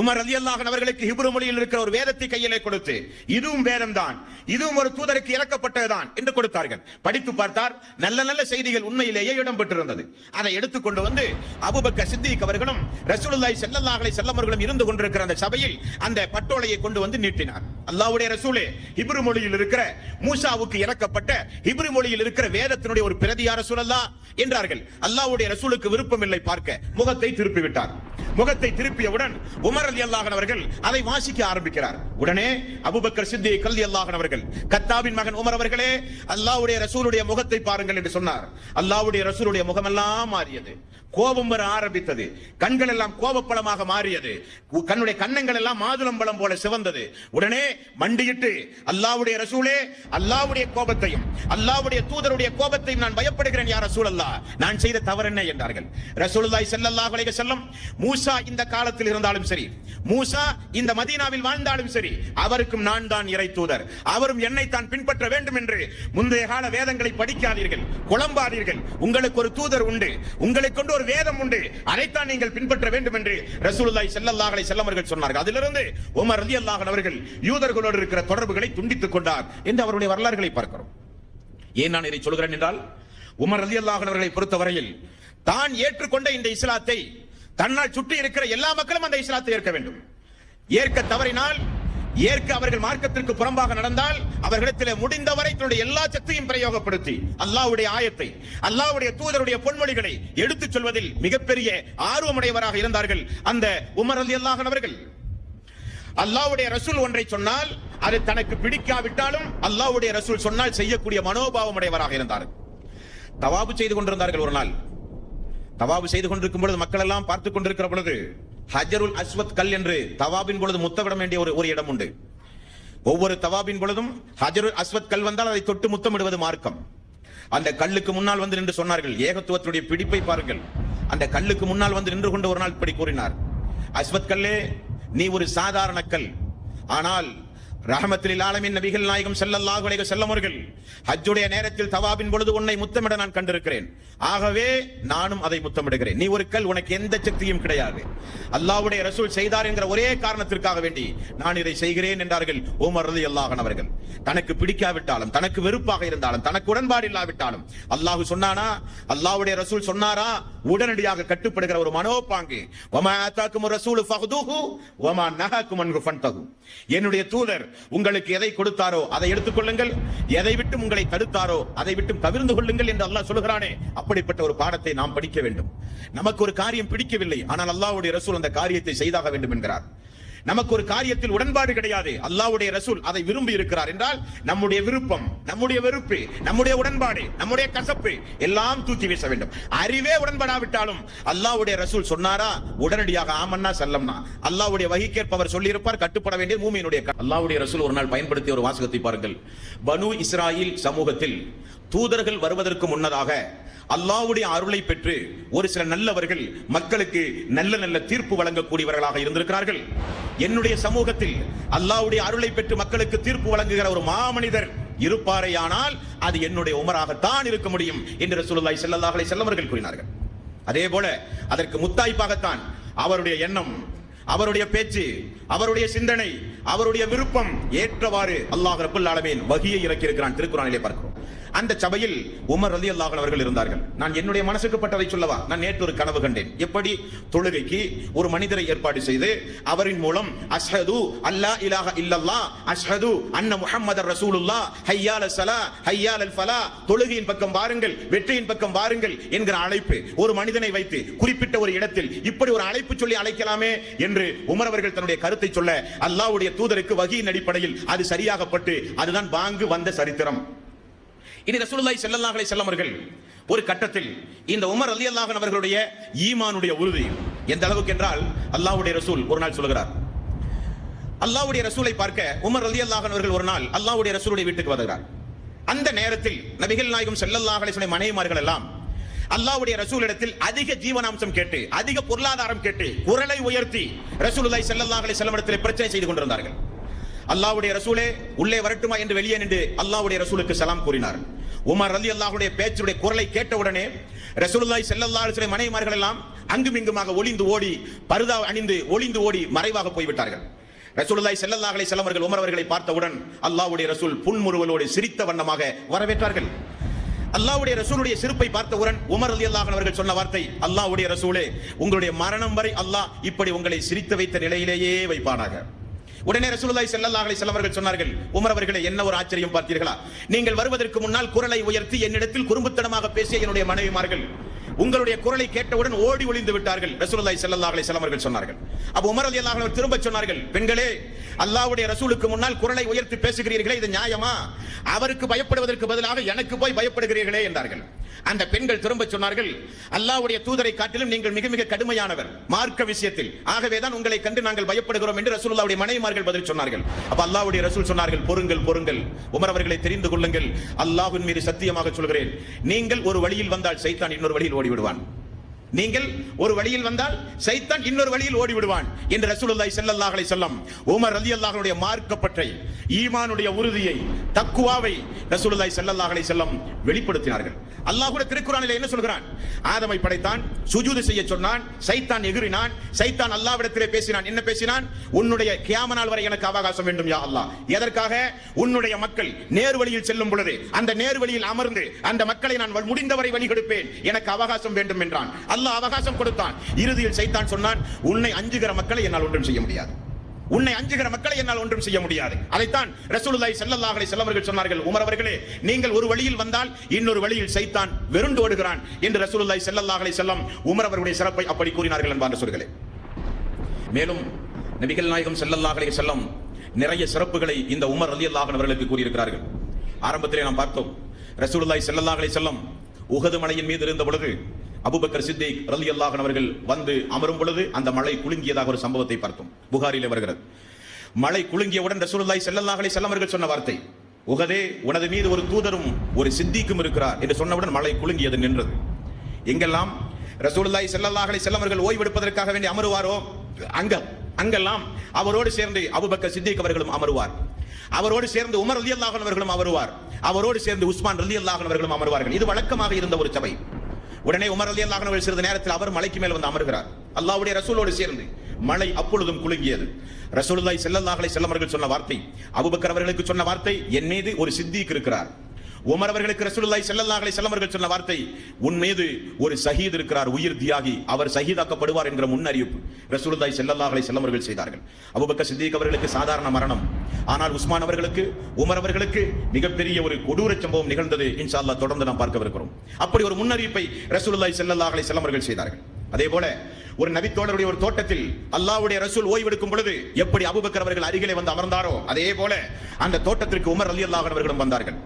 Speaker 1: உமர் அலி அவர்களுக்கு ஹிப்ரு மொழியில் இருக்கிற ஒரு வேதத்தை கையிலே கொடுத்து இதுவும் வேதம் தான் இதுவும் ஒரு தூதருக்கு இறக்கப்பட்டதுதான் என்று கொடுத்தார்கள். படித்து பார்த்தார். நல்ல நல்ல செய்திகள் உண்மையிலேயே இடம்பெற்றிருந்தது. அதை எடுத்துக்கொண்டு வந்து அபுபக்க சித்திக் அவர்களும் ரசூலுல்லாய் செல்லல்லாஹலை அலைஹி இருந்து கொண்டிருக்கிற அந்த சபையில் அந்த பட்டோலையை கொண்டு வந்து நீட்டினார். அல்லாவுடைய ரசூலே ஹிப்ரு மொழியில் இருக்கிற மூசாவுக்கு இறக்கப்பட்ட ஹிப்ரு மொழியில் இருக்கிற வேதத்தினுடைய ஒரு பிரதியார சூழல்லா என்றார்கள். அல்லாவுடைய ரசூலுக்கு விருப்பமில்லை பார்க்க முகத்தை திருப்பி விட்டார் முகத்தை திருப்பியவுடன் உமர் அலி அல்லாஹன் அவர்கள் அதை வாசிக்க ஆரம்பிக்கிறார். உடனே அபுபக்கர் சித்தி கல்வி அல்லாஹன் அவர்கள் கத்தாவின் மகன் உமர் அவர்களே அல்லாவுடைய ரசூலுடைய முகத்தை பாருங்கள் என்று சொன்னார். அல்லாவுடைய ரசூலுடைய முகமெல்லாம் மாறியது. கோபம் வர ஆரம்பித்தது. கண்கள் எல்லாம் கோபப்பழமாக மாறியது. கண்ணுடைய கண்ணங்கள் எல்லாம் மாதுளம்பழம் போல சிவந்தது. உடனே மண்டியிட்டு அல்லாவுடைய ரசூலே அல்லாவுடைய கோபத்தையும் அல்லாவுடைய தூதருடைய கோபத்தையும் நான் பயப்படுகிறேன் யார் ரசூல் அல்லா நான் செய்த தவறு என்ன என்றார்கள். ரசூலுல்லாஹி செல்லல்லாஹ் செல்லும் வஸல்லம் மூசா இந்த காலத்தில் இருந்தாலும் சரி மூசா இந்த மதீனாவில் வாழ்ந்தாலும் சரி அவருக்கும் நான் தான் இறை தூதர். அவரும் என்னை தான் பின்பற்ற வேண்டும் என்று முந்தைய கால வேதங்களை படிக்காதீர்கள் குழம்பாதீர்கள். உங்களுக்கு ஒரு தூதர் உண்டு உங்களை கொண்டு ஒரு வேதம் உண்டு அதைத்தான் நீங்கள் பின்பற்ற வேண்டும் என்று ரசூலுல்லாய் செல்லல்லாஹலை அலைஹி சொன்னார்கள். அதிலிருந்து உமர் அலி அல்லாஹன் அவர்கள் யூதர்களோடு இருக்கிற தொடர்புகளை துண்டித்துக் கொண்டார் என்று அவருடைய வரலாறுகளை பார்க்கிறோம். ஏன் நான் இதை சொல்கிறேன் என்றால் உமர் அலி அல்லாஹன் அவர்களை பொறுத்தவரையில் தான் ஏற்றுக்கொண்ட இந்த இஸ்லாத்தை தன்னால் சுற்றி இருக்கிற எல்லா மக்களும் அந்த இஸ்லாத்தை ஏற்க வேண்டும். ஏற்க தவறினால் ஏற்க அவர்கள் மார்க்கத்திற்கு புறம்பாக நடந்தால் அவர்களிடத்திலே முடிந்தவரை தன்னுடைய எல்லா சக்தியும் பிரயோகப்படுத்தி அல்லாவுடைய ஆயத்தை அல்லாவுடைய தூதருடைய பொன்மொழிகளை எடுத்துச் சொல்வதில் மிகப்பெரிய ஆர்வமுடையவராக இருந்தார்கள் அந்த உமர் அலி அவர்கள். அல்லாஹ்வுடைய ரசூல் ஒன்றை சொன்னால் அது தனக்கு பிடிக்காவிட்டாலும் அல்லாஹ்வுடைய ரசூல் சொன்னால் செய்யக்கூடிய மனோபாவம் உடையவராக இருந்தார். தவாபு செய்து கொண்டிருந்தார்கள் ஒரு நாள். தவாபு செய்து கொண்டிருக்கும் பொழுது மக்கள் எல்லாம் பார்த்துக் கொண்டிருக்கிற பொழுது ஹஜருல் அஸ்வத் கல் என்று தவாபின் பொழுது முத்தமிட வேண்டிய ஒரு ஒரு இடம் உண்டு. ஒவ்வொரு தவாபின் பொழுதும் ஹஜருல் அஸ்வத் கல் வந்தால் அதை தொட்டு முத்தமிடுவது மார்க்கம். அந்த கல்லுக்கு முன்னால் வந்து நின்று சொன்னார்கள் ஏகத்துவத்தினுடைய பிடிப்பை பாருங்கள். அந்த கல்லுக்கு முன்னால் வந்து நின்று கொண்டு ஒரு நாள் இப்படி கூறினார் அஸ்வத் கல்லே நீ ஒரு சாதாரண கல். ஆனால் ரஹமத்தில் ஆலமின் நபிகள் நாயகம் செல்லல்லாஹு அலைஹி வஸல்லம் அவர்கள் ஹஜ்ஜுடைய நேரத்தில் தவாபின் பொழுது உன்னை முத்தமிட நான் கண்டிருக்கிறேன். ஆகவே நானும் அதை முத்தமிடுகிறேன். நீ ஒரு கல் உனக்கு எந்த சக்தியும் கிடையாது. அல்லாஹ்வுடைய ரசூல் செய்தார் என்கிற ஒரே காரணத்திற்காக வேண்டி நான் இதை செய்கிறேன் என்றார்கள் உமர் ரலியல்லாஹு அவர்கள். தனக்கு பிடிக்காவிட்டாலும் தனக்கு வெறுப்பாக இருந்தாலும் தனக்கு உடன்பாடு இல்லாவிட்டாலும் அல்லாஹ் சொன்னானா அல்லாஹ்வுடைய ரசூல் சொன்னாரா உடனடியாக கட்டுப்படுகிற ஒரு மனோபாங்கு. வமா ஆதாக்கும் ரசூல் ஃபஹதுஹு வமா நஹாக்கும் அன்ஹு ஃபன்தஹு. என்னுடைய தூதர் உங்களுக்கு எதை கொடுத்தாரோ அதை எடுத்துக்கொள்ளுங்கள் எதை விட்டு உங்களை தடுத்தாரோ அதை விட்டு தவிர்ந்து கொள்ளுங்கள் என்று அல்லாஹ் சொல்கிறானே அப்படிப்பட்ட ஒரு பாடத்தை நாம் படிக்க வேண்டும். நமக்கு ஒரு காரியம் பிடிக்கவில்லை. ஆனால் அல்லாவுடைய ரசூல் அந்த காரியத்தை செய்தாக வேண்டும் என்கிறார். நமக்கு ஒரு காரியத்தில் உடன்பாடு கிடையாது. அல்லாவுடைய ரசூல் அதை விரும்பி இருக்கிறார் என்றால் நம்முடைய விருப்பம் நம்முடைய வெறுப்பு நம்முடைய உடன்பாடு நம்முடைய கசப்பு எல்லாம் தூக்கி வீச வேண்டும். அறிவே உடன்படாவிட்டாலும் அல்லாவுடைய ரசூல் சொன்னாரா? உடனடியாக ஆமன்னா செல்லம்னா. அல்லாவுடைய வகிக்கேற்பவர் சொல்லியிருப்பார் கட்டுப்பட வேண்டிய மூமியினுடைய அல்லாவுடைய ரசூல் ஒரு நாள் பயன்படுத்திய ஒரு வாசகத்தை பாருங்கள். பனு இஸ்ராயில் சமூகத்தில் தூதர்கள் வருவதற்கு முன்னதாக அல்லாஹ்வுடைய அருளை பெற்று ஒரு சில நல்லவர்கள் மக்களுக்கு நல்ல நல்ல தீர்ப்பு வழங்கக்கூடியவர்களாக இருந்திருக்கிறார்கள். என்னுடைய சமூகத்தில் அல்லாவுடைய அருளை பெற்று மக்களுக்கு தீர்ப்பு வழங்குகிற ஒரு மாமனிதர் இருப்பாரையானால் அது என்னுடைய உமராகத்தான் இருக்க முடியும் என்று ரசூலுல்லாஹி ஸல்லல்லாஹு அலைஹி வஸல்லம் கூறினார்கள். அதே போல அதற்கு முத்தாய்ப்பாகத்தான் அவருடைய எண்ணம் அவருடைய பேச்சு அவருடைய சிந்தனை அவருடைய விருப்பம் ஏற்றவாறு அல்லாஹ் ரப்பல் ஆலமீன் வகியை இறக்கி இருக்கிறான் திருக்குறானிலே பார்க்கிறோம். அந்த சபையில் உமர் அலி அல்லாஹ் அவர்கள் இருந்தார்கள். நான் என்னுடைய மனசுக்கு பட்டதை சொல்லவா? நான் நேற்று ஒரு கனவு கண்டேன். எப்படி? தொழுகைக்கு ஒரு மனிதரை ஏற்பாடு செய்து அவரின் மூலம் அஷ்ஹது அல்லா இலாஹ இல்லல்லா அஷ்ஹது அன்ன முஹம்மதர் ரசூலுல்லா ஹய்யால சலா ஹய்யால் ஃபலா தொழுகையின் பக்கம் வாருங்கள் வெற்றியின் பக்கம் வாருங்கள் என்கிற அழைப்பு ஒரு மனிதனை வைத்து குறிப்பிட்ட ஒரு இடத்தில் இப்படி ஒரு அழைப்பு சொல்லி அழைக்கலாமே என்று உமர் அவர்கள் தன்னுடைய கருத்தை சொல்ல அல்லாஹ்வுடைய தூதருக்கு வகியின் அடிப்படையில் அது சரியாகப்பட்டு அதுதான் பாங்கு வந்த சரித்திரம். இனி ரசூலுல்லாஹி ஸல்லல்லாஹு அலைஹி வஸல்லம் அவர்கள் ஒரு கட்டத்தில் இந்த உமர் ரலியல்லாஹு அவர்களுடைய ஈமானுடைய உறுதி எந்த அளவுக்கு என்றால் அல்லாஹ்வுடைய ரசூல் ஒரு நாள் சொல்கிறார் அல்லாஹ்வுடைய ரசூலை பார்க்க உமர் ரலியல்லாஹு அவர்கள் ஒரு நாள் அல்லாஹ்வுடைய ரசூலுடைய வீட்டுக்கு வருகிறார். அந்த நேரத்தில் நபிகள் நாயகம் ஸல்லல்லாஹு அலைஹி வஸல்லம் மனைவிமார்கள் எல்லாம் அல்லாஹ்வுடைய ரசூலிடத்தில் அதிக ஜீவனாம்சம் கேட்டு அதிக பொருளாதாரம் கேட்டு குரலை உயர்த்தி ரசூலுல்லாஹி ஸல்லல்லாஹு அலைஹி வஸல்லம் இடத்தில் பிரச்சனை செய்து கொண்டிருந்தார்கள். அல்லாஹ்வுடைய ரசூலே உள்ளே வரட்டுமா என்று வெளியே நின்று அல்லாவுடைய ரசூலுக்கு சலாம் கூறினார் உமர் ரலி அல்லாஹுடைய பேச்சுடைய குரலை கேட்டவுடனே ரசூலுல்லாய் ஸல்லல்லாஹு அலைஹி மனைவிமார்கள் எல்லாம் அங்கும் இங்குமாக ஒளிந்து ஓடி பருதா அணிந்து ஒளிந்து ஓடி மறைவாக போய்விட்டார்கள். ரசூலுல்லாய் ஸல்லல்லாஹு அலைஹி செல்லவர்கள் அவர்கள் உமர் அவர்களை பார்த்தவுடன் அல்லாஹ்வுடைய ரசூல் புன்முறுவலோடு சிரித்த வண்ணமாக வரவேற்றார்கள். அல்லாஹ்வுடைய ரசூலுடைய சிரிப்பை பார்த்தவுடன் உமர் அலி அல்லாஹ் அவர்கள் சொன்ன வார்த்தை அல்லாஹ்வுடைய ரசூலே உங்களுடைய மரணம் வரை அல்லாஹ் இப்படி உங்களை சிரித்து வைத்த நிலையிலேயே வைப்பானாக. உடனே ரசூலுல்லாஹி ஸல்லல்லாஹு அலைஹி வஸல்லம் அவர்கள் சொன்னார்கள் உமர் அவர்களே என்ன ஒரு ஆச்சரியம் பார்த்தீர்களா? நீங்கள் வருவதற்கு முன்னால் குரலை உயர்த்தி என்னிடத்தில் குறும்புத்தனமாக பேசிய என்னுடைய மனைவிமார்கள் உங்களுடைய குரலை கேட்டவுடன் ஓடி ஒளிந்து விட்டார்கள். ரசூலுல்லாஹி ஸல்லல்லாஹு அலைஹி வஸல்லம் அவர்கள் சொன்னார்கள். அப்ப உமர் ரலியல்லாஹு அன்ஹு திரும்ப சொன்னார்கள் பெண்களே அல்லாஹ்வுடைய ரசூலுக்கு முன்னால் குரலை உயர்த்தி பேசுகிறீர்களே இது நியாயமா? அவருக்கு பயப்படுவதற்கு பதிலாக எனக்கு போய் பயப்படுகிறீர்களே என்றார்கள். அந்த பெண்கள் திரும்ப சொன்னார்கள் அல்லாஹ்வுடைய தூதரை காட்டிலும் நீங்கள் மிக மிக கடுமையானவர். மார்க்க விஷயத்தில். ஆகவேதான் உங்களை கண்டு நாங்கள் பயப்படுகிறோம் என்று ரசூலுல்லாஹ்வுடைய மனைவிமார்கள் பதில் சொன்னார்கள். அப்ப அல்லாஹ்வுடைய ரசூல் சொன்னார்கள் பொறுங்கள் பொறுங்கள். உமர் அவர்களை தெரிந்து கொள்ளுங்கள். அல்லாஹ்வின் மீது சத்தியமாக சொல்கிறேன். நீங்கள் ஒரு வழியில் வந்தால் சைத்தான் இன்னொரு வழியில் ஓடி விடுவான் நீங்கள் ஒரு வழியில் வந்தால் சைத்தான் இன்னொரு வழியில் ஓடி விடுவான் என்று ரசூலுல்லாஹி ஸல்லல்லாஹு அலைஹி வஸல்லம் உமர் ரலியல்லாஹுடைய மார்க்கப்பற்றை ஈமானுடைய உறுதியை தக்குவாவை ரசூலுல்லாஹி ஸல்லல்லாஹு அலைஹி வஸல்லம் வெளிப்படுத்தினார்கள். அல்லாஹ் கூட திருக்குறானில் என்ன சொல்கிறான்? ஆதமை படைத்தான் சுஜூது செய்ய சொன்னான் சைத்தான் எகிறினான் சைத்தான் அல்லாஹ்விடத்திலே பேசினான். என்ன பேசினான்? உன்னுடைய கியாம நாள் வரை எனக்கு அவகாசம் வேண்டும் யா அல்லாஹ். எதற்காக? உன்னுடைய மக்கள் நேர் வழியில் செல்லும் பொழுது அந்த நேர் வழியில் அமர்ந்து அந்த மக்களை நான் முடிந்தவரை வழி கொடுப்பேன் எனக்கு அவகாசம் வேண்டும் என்றான். அல்லாஹ் அவகாசம் கொடுத்தான். இறுதியில் சைத்தான் சொன்னான் உன்னை அஞ்சுகிற மக்களை என்னால் ஒன்றும் செய்ய முடியாது. உன்னை அஞ்சுகிற மக்களை என்னால் ஒன்றும் செய்ய முடியாது. அதைத்தான் ரசூலுல்லாய் செல்லல்லாஹலை செல்லவர்கள் சொன்னார்கள் உமர் அவர்களே நீங்கள் ஒரு வழியில் வந்தால் இன்னொரு வழியில் சைத்தான் வெறுண்டு ஓடுகிறான். என்று ரசூலுல்லாய் செல்லல்லாஹலை செல்லம் உமர் அவர்களுடைய சிறப்பை அப்படி கூறினார்கள் என்பார் சொல்களே மேலும் நபிகள் நாயகம் செல்லல்லாஹலை செல்லம் நிறைய சிறப்புகளை இந்த உமர் அலி அல்லாஹன் அவர்களுக்கு கூறியிருக்கிறார்கள். ஆரம்பத்திலே நாம் பார்த்தோம் ரசூலுல்லாய் செல்லல்லாஹலை செல்லம் உகது மலையின் மீது இருந்த பொழுது அபுபக்கர் சித்திக் ரலி அல்லாஹன் அவர்கள் வந்து அமரும் பொழுது அந்த மலை குலுங்கியதாக ஒரு சம்பவத்தை பார்த்தோம். புகாரிலே வருகிறது. மலை குலுங்கியவுடன் ரசூலுல்லாய் ஸல்லல்லாஹு செல்லவர்கள் அவர்கள் சொன்ன வார்த்தை உகதே உனது மீது ஒரு தூதரும் ஒரு சித்திக்கும் இருக்கிறார் என்று சொன்னவுடன் மலை குலுங்கியது நின்றது. எங்கெல்லாம் ரசூலுல்லாய் ஸல்லல்லாஹு செல்லவர்கள் அவர்கள் ஓய்வெடுப்பதற்காக வேண்டி அமருவாரோ? அங்க அங்கெல்லாம் அவரோடு சேர்ந்து அபுபக்கர் சித்திக் அவர்களும் அமருவார். அவரோடு சேர்ந்து உமர் ரலி அவர்களும் அமருவார். அவரோடு சேர்ந்து உஸ்மான் ரலி அவர்களும் அமருவார்கள். இது வழக்கமாக இருந்த ஒரு சபை. உடனே உமர் அலி அல்லாஹ் சிறிது நேரத்தில் அவர் மலைக்கு மேல் வந்து அமர்கிறார். அல்லாவுடைய ரசூலோடு சேர்ந்து மழை அப்பொழுதும் குலுங்கியது. ரசூலுல்லாய் செல்லல்லாஹலை செல்லமர்கள் சொன்ன வார்த்தை அபூபக்கர் அவர்களுக்கு சொன்ன வார்த்தை என் மீது ஒரு சித்திக்கு இருக்கிறார். உமர் அவர்களுக்கு ரசூலுல்லாய் ஸல்லல்லாஹு அலைஹி சொன்ன வார்த்தை உன் மீது ஒரு சஹீத் இருக்கிறார் உயிர் தியாகி அவர் சஹீதாக்கப்படுவார் என்கிற முன்னறிவிப்பு ரசூலுல்லாய் ஸல்லல்லாஹு அலைஹி செய்தார்கள். அபுபக்க சித்திக் அவர்களுக்கு சாதாரண மரணம். ஆனால் உஸ்மான் அவர்களுக்கு உமர் அவர்களுக்கு மிகப்பெரிய ஒரு கொடூர சம்பவம் நிகழ்ந்தது இன்ஷா அல்லாஹ் தொடர்ந்து நாம் பார்க்கவிருக்கிறோம். அப்படி ஒரு முன்னறிவிப்பை ரசூலுல்லாய் ஸல்லல்லாஹு அலைஹி செய்தார்கள். அதே போல ஒரு நபித்தோழருடைய ஒரு தோட்டத்தில் அல்லாவுடைய ரசூல் ஓய்வெடுக்கும் பொழுது எப்படி அபுபக்கர் அவர்கள் அருகிலே வந்து அமர்ந்தாரோ அதே போல அந்த தோட்டத்திற்கு உமர் அலி அல்லாஹ் அவர்களும் வந்தார்கள்.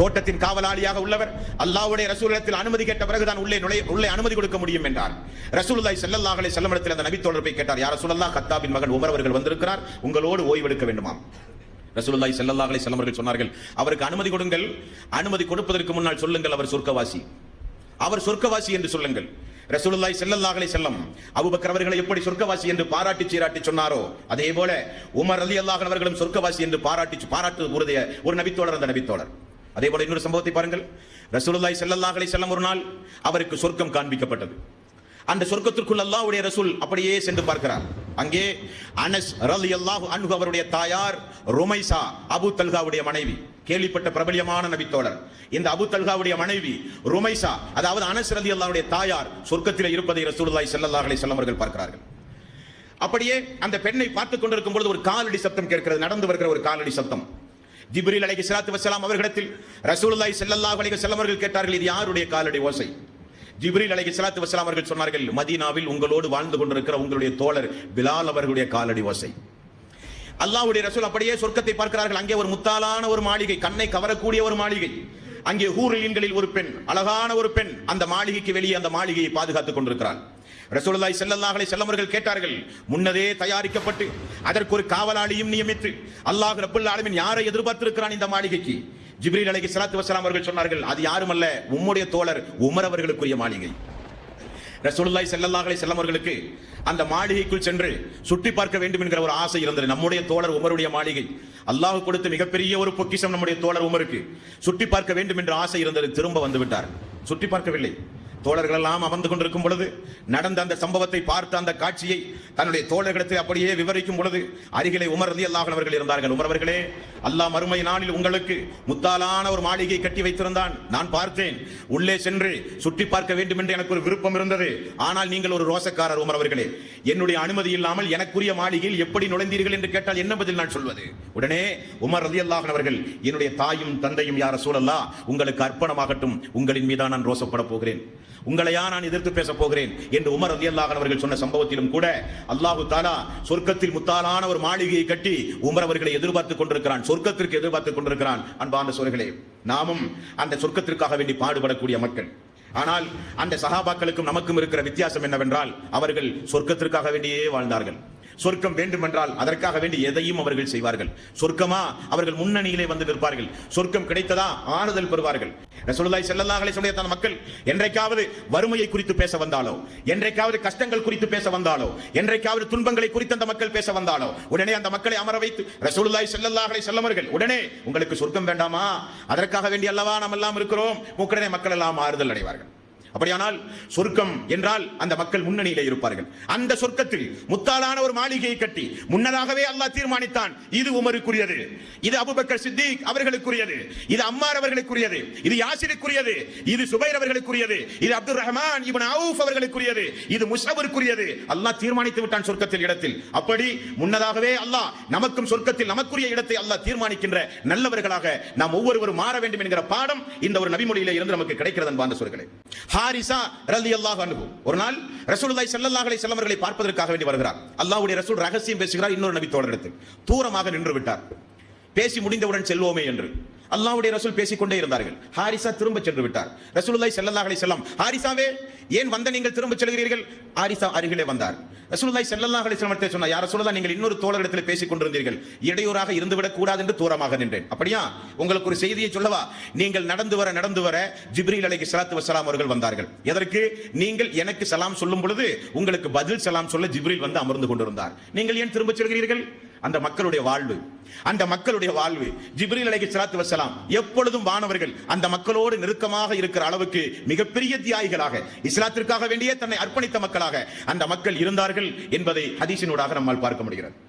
Speaker 1: தோட்டத்தின் காவலாளியாக உள்ளவர் அல்லாவுடைய ரசூலிடத்தில் அனுமதி கேட்ட பிறகுதான் உள்ளே நுழை உள்ளே அனுமதி கொடுக்க முடியும் என்றார். ரசூலுல்லாய் செல்லல்லாஹலை செல்லமிடத்தில் அந்த நபித்தோழர் போய் கேட்டார் யார் ரசூலல்லா கத்தாபின் மகன் உமர் அவர்கள் வந்திருக்கிறார் உங்களோடு ஓய்வெடுக்க வேண்டுமாம். ரசூலுல்லாய் ஸல்லல்லாஹு செல்லமர்கள் சொன்னார்கள் அவருக்கு அனுமதி கொடுங்கள் அனுமதி கொடுப்பதற்கு முன்னால் சொல்லுங்கள் அவர் சொர்க்கவாசி. அவர் சொர்க்கவாசி என்று சொல்லுங்கள். ரசூலுல்லாய் செல்லல்லாஹலை செல்லம் அபுபக்கர் அவர்களை எப்படி சொர்க்கவாசி என்று பாராட்டி சீராட்டி சொன்னாரோ அதே போல உமர் அலி அல்லாஹன் அவர்களும் சொர்க்கவாசி என்று பாராட்டி பாராட்டு உறுதிய ஒரு நபித்தோழர் அந்த நபித்தோழர். அதே போல இன்னொரு சம்பவத்தை பாருங்கள். ரசூலுல்லாய் செல்லல்லாஹலை செல்லம் ஒரு நாள் அவருக்கு சொர்க்கம் காண்பிக்கப்பட்டது. அந்த சொர்க்கத்திற்குள் அல்லாவுடைய ரசூல் அப்படியே சென்று பார்க்கிறார். அங்கே அனஸ் ரலியல்லாஹு அன்ஹு அவருடைய தாயார் ருமைசா அபு தல்காவுடைய மனைவி கேள்விப்பட்ட பிரபலியமான நபித்தோழர். இந்த அபு தல்காவுடைய மனைவி ருமைசா அதாவது அனஸ் ரலியல்லாஹுடைய தாயார் சொர்க்கத்தில் இருப்பதை ரசூலுல்லாஹி ஸல்லல்லாஹு அலி செல்லவர்கள் பார்க்கிறார்கள். அப்படியே அந்த பெண்ணை பார்த்துக் கொண்டிருக்கும் பொழுது ஒரு காலடி சத்தம் கேட்கிறது நடந்து வருகிற ஒரு காலடி சத்தம் ஜிப்ரீல் அலைஹி சலாத்து வசலாம் அவர்களிடத்தில் ரசூலுல்லாஹி செல்லல்லா அலைஹி செல்லவர்கள் கேட்டார்கள் இது யாருடைய காலடி ஓசை? ஜிப்ரீல் அலைஹி சலாத்து வசலாம் அவர்கள் சொன்னார்கள் மதீனாவில் உங்களோடு வாழ்ந்து கொண்டிருக்கிற உங்களுடைய தோழர் பிலால் அவர்களுடைய காலடி ஓசை. அல்லாஹ்வுடைய ரசூல் அப்படியே சொர்க்கத்தை பார்க்கிறார்கள். அங்கே ஒரு முத்தாலான ஒரு மாளிகை கண்ணை கவரக்கூடிய ஒரு மாளிகை. அங்கே ஹூரிலின்களில் ஒரு பெண் அழகான ஒரு பெண் அந்த மாளிகைக்கு வெளியே அந்த மாளிகையை பாதுகாத்துக் கொண்டிருக்கிறாள். ரசூலுல்லாஹி செல்லல்லாஹலை செல்லவர்கள் கேட்டார்கள் முன்னதே தயாரிக்கப்பட்டு அதற்கு ஒரு காவலாளியும் நியமித்து அல்லாஹ் ரப்பல் யாரை எதிர்பார்த்திருக்கிறான் இந்த மாளிகைக்கு? ஜிப்ரீல் அலைஹி சலாத்து வசலாம் அவர்கள் சொன்னார்கள் அது யாரும் அல்ல உம்முடைய தோழர் உமர் அவர்களுக்குரிய மாளிகை. ரசூலுல்லாய் செல்லல்லாஹலை செல்லவர்களுக்கு அந்த மாளிகைக்குள் சென்று சுற்றி பார்க்க வேண்டும் என்கிற ஒரு ஆசை இருந்தது. நம்முடைய தோழர் உமருடைய மாளிகை. அல்லாஹ் கொடுத்த மிகப்பெரிய ஒரு பொக்கிஷம் நம்முடைய தோழர் உமருக்கு. சுற்றி பார்க்க வேண்டும் என்ற ஆசை இருந்தது திரும்ப வந்து விட்டார். சுற்றி பார்க்கவில்லை. தோழர்கள் எல்லாம் அமர்ந்து கொண்டிருக்கும் பொழுது நடந்த அந்த சம்பவத்தை பார்த்த அந்த காட்சியை தன்னுடைய தோழர்களுக்கு அப்படியே விவரிக்கும் பொழுது அருகிலே உமர் ரதி அல்லாஹன் அவர்கள் இருந்தார்கள். உமர் அவர்களே அல்லாஹ் மறுமை நாளில் உங்களுக்கு முத்தாலான ஒரு மாளிகை கட்டி வைத்திருந்தான். நான் பார்த்தேன். உள்ளே சென்று சுற்றி பார்க்க வேண்டும் என்று எனக்கு ஒரு விருப்பம் இருந்தது. ஆனால் நீங்கள் ஒரு ரோசக்காரர் உமர் அவர்களே. என்னுடைய அனுமதி இல்லாமல் எனக்குரிய மாளிகையில் எப்படி நுழைந்தீர்கள் என்று கேட்டால் என்ன பதில் நான் சொல்வது? உடனே உமர் ரதி அல்லாஹன் அவர்கள் என்னுடைய தாயும் தந்தையும் யார சூழல்லா உங்களுக்கு அர்ப்பணமாகட்டும். உங்களின் மீதான் நான் ரோசப்பட போகிறேன். உங்களையா நான் எதிர்த்து பேச போகிறேன் என்று உமர் அலி அல்லாஹன் அவர்கள் சொன்ன சம்பவத்திலும் கூட அல்லாஹு தாலா சொர்க்கத்தில் முத்தாலான ஒரு மாளிகையை கட்டி உமர் அவர்களை எதிர்பார்த்துக் கொண்டிருக்கிறான். சொர்க்கத்திற்கு எதிர்பார்த்துக் கொண்டிருக்கிறான். அன்பான சோர்களே நாமும் அந்த சொர்க்கத்திற்காக வேண்டி பாடுபடக்கூடிய மக்கள். ஆனால் அந்த சகாபாக்களுக்கும் நமக்கும் இருக்கிற வித்தியாசம் என்னவென்றால் அவர்கள் சொர்க்கத்திற்காக வேண்டியே வாழ்ந்தார்கள். சொர்க்கம் வேண்டுமென்றால் அதற்காக வேண்டி எதையும் அவர்கள் செய்வார்கள். சொர்க்கமா? அவர்கள் முன்னணியிலே வந்து நிற்பார்கள். சொர்க்கம் கிடைத்ததா? ஆறுதல் பெறுவார்கள். ரசூலுல்லாஹி ஸல்லல்லாஹு அலைஹி வஸல்லம் தன் மக்கள் என்றைக்காவது வறுமையை குறித்து பேச வந்தாலோ என்றைக்காவது கஷ்டங்கள் குறித்து பேச வந்தாலோ என்றைக்காவது துன்பங்களை குறித்து அந்த மக்கள் பேச வந்தாலோ உடனே அந்த மக்களை அமர வைத்து ரசூலுல்லாஹி ஸல்லல்லாஹு அலைஹி வஸல்லம் உடனே உங்களுக்கு சொர்க்கம் வேண்டாமா? அதற்காக வேண்டி அல்லவா நாம் எல்லாம் இருக்கிறோம்? உடனே மக்கள் எல்லாம் ஆறுதல் அடைவார்கள். அப்படியானால் சொர்க்கம் என்றால் அந்த மக்கள் முன்னணியிலே இருப்பார்கள். அந்த சொர்க்கத்தில் முத்தாலான ஒரு மாளிகையை கட்டி முன்னதாகவே அல்லாஹ் தீர்மானித்தான். இது உமருக்குரியது. இது அபுபக்கர் சித்திக் அவர்களுக்குரியது. இது அம்மார் அவர்களுக்குரியது. இது யாசிருக்குரியது. இது சுபைர் அவர்களுக்குரியது. இது அப்துல் ரஹ்மான் இவன் அவுஃப் அவர்களுக்குரியது. இது முஸ்அபருக்குரியது அல்லாஹ் தீர்மானித்து விட்டான் சொர்க்கத்தில் இடத்தில். அப்படி முன்னதாகவே அல்லாஹ் நமக்கும் சொர்க்கத்தில் நமக்குரிய இடத்தை அல்லாஹ் தீர்மானிக்கின்ற நல்லவர்களாக நாம் ஒவ்வொருவரும் மாற வேண்டும் என்கிற பாடம் இந்த ஒரு நபிமொழியில இருந்து நமக்கு கிடைக்கிறது அன்பார்ந்த சொற்களை ஹாரிசா ரலியல்லாஹு அன்ஹு. ஒரு நாள் ரசூலுல்லாஹி ஸல்லல்லாஹு அலைஹி வஸல்லம் அவர்களை பார்ப்பதற்காக வேண்டி வருகிறார். அல்லாஹ்வுடைய ரசூல் ரகசியம் பேசுகிறார் இன்னொரு நபி தோழரிடத்தில். தூரமாக நின்று விட்டார். பேசி முடிந்தவுடன் செல்வோமே என்று. அல்லாஹ்வுடைய ரசூல் பேசிக்கொண்டே இருந்தார்கள். ஹாரிசா திரும்ப சென்று விட்டார். ரசூலுல்லாஹி ஸல்லல்லாஹு அலைஹி வஸல்லம் ஹாரிசாவே ஏன் வந்த நீங்கள் திரும்ப செல்கிறீர்கள்? ஆரிசா அருகிலே வந்தார். ரசூலுல்லாஹி செல்லல்லா அலைஹி வஸல்லம் சொன்னார் யார் ரசூலுல்லாஹ் நீங்கள் இன்னொரு தோழரிடத்தில் பேசிக் கொண்டிருந்தீர்கள். இடையூறாக இருந்துவிடக் கூடாது என்று தூரமாக நின்றேன். அப்படியா? உங்களுக்கு ஒரு செய்தியை சொல்லவா? நீங்கள் நடந்து வர நடந்து வர ஜிப்ரீல் அலைக்கு சலாத்து வசலாம் அவர்கள் வந்தார்கள். எதற்கு? நீங்கள் எனக்கு சலாம் சொல்லும் பொழுது உங்களுக்கு பதில் சலாம் சொல்ல ஜிப்ரீல் வந்து அமர்ந்து கொண்டிருந்தார். நீங்கள் ஏன் திரும்ப செல்கிறீர்கள்? அந்த மக்களுடைய வாழ்வு. அந்த மக்களுடைய வாழ்வு. ஜிப்ரில் அலைகி சலாத்து வசலாம் எப்பொழுதும் வானவர்கள் அந்த மக்களோடு நெருக்கமாக இருக்கிற அளவுக்கு மிகப்பெரிய தியாகிகளாக இஸ்லாத்திற்காக வேண்டியே தன்னை அர்ப்பணித்த மக்களாக அந்த மக்கள் இருந்தார்கள் என்பதை ஹதீசினூடாக நம்மால் பார்க்க முடிகிறது.